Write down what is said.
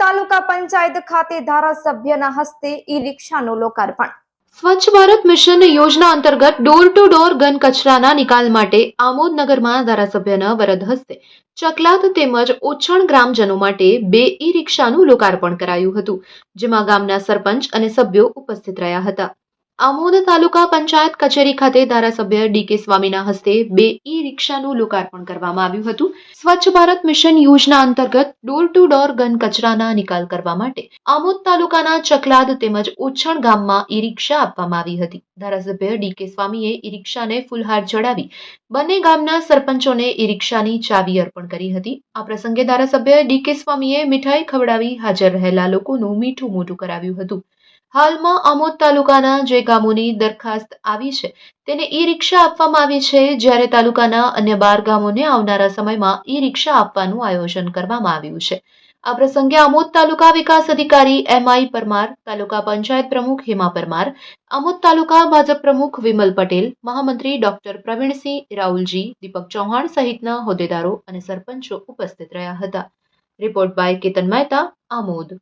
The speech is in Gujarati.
તાલુકા પંચાયત ખાતે ધારાસભ્યના હસ્તે ઈ રિક્ષાનું લોકાર્પણ. સ્વચ્છ ભારત મિશન યોજના અંતર્ગત ડોર ટુ ડોર ઘન કચરાના નિકાલ માટે આમોદનગરમાં ધારાસભ્યના વરદ હસ્તે ચકલાત તેમજ ઓછણ ગ્રામજનો માટે બે ઈ રિક્ષાનું લોકાર્પણ કરાયું હતું, જેમાં ગામના સરપંચ અને સભ્યો ઉપસ્થિત રહ્યા હતા. આમોદ તાલુકા પંચાયત કચેરી ખાતે ધારાસભ્ય ડીકે સ્વામીના હસ્તે બે ઈ રિક્ષાનું લોકાર્પણ કરવામાં આવ્યું હતું. સ્વચ્છ ભારત મિશન યોજના અંતર્ગત ડોર ટુ ડોર ઘન કચરાના નિકાલ કરવા માટે આમોદ તાલુકાના ચકલાદ તેમજ ઓછણ ગામમાં ઈ રિક્ષા આપવામાં આવી હતી. ધારાસભ્ય ડીકે સ્વામીએ ઈ રિક્ષાને ફુલહાર ચડાવી બંને ગામના સરપંચોને ઈ રિક્ષાની ચાવી અર્પણ કરી હતી. આ પ્રસંગે ધારાસભ્ય ડીકે સ્વામીએ મીઠાઈ ખવડાવી હાજર રહેલા લોકોનું મીઠું મોઢું કરાવ્યું હતું. હાલમાં આમોદ તાલુકાના જે ગામોની દરખાસ્ત આવી છે. તેને ઈ રિક્ષા આપવામાં આવી છે. જ્યારે તાલુકાના અન્ય બાર ગામોને આવનારા સમયમાં ઈ રિક્ષા આપવાનું આયોજન કરવામાં આવ્યું છે. આ પ્રસંગે આમોદ તાલુકા વિકાસ અધિકારી એમ આઈ પરમાર, તાલુકા પંચાયત પ્રમુખ હેમા પરમાર આમોદ તાલુકા ભાજપ પ્રમુખ વિમલ પટેલ, મહામંત્રી ડોક્ટર પ્રવીણસિંહ રાહુલજી, દીપક ચૌહાણ સહિતના હોદ્દેદારો અને સરપંચો ઉપસ્થિત રહ્યા હતા. Report by Ketan Mehta, Amod.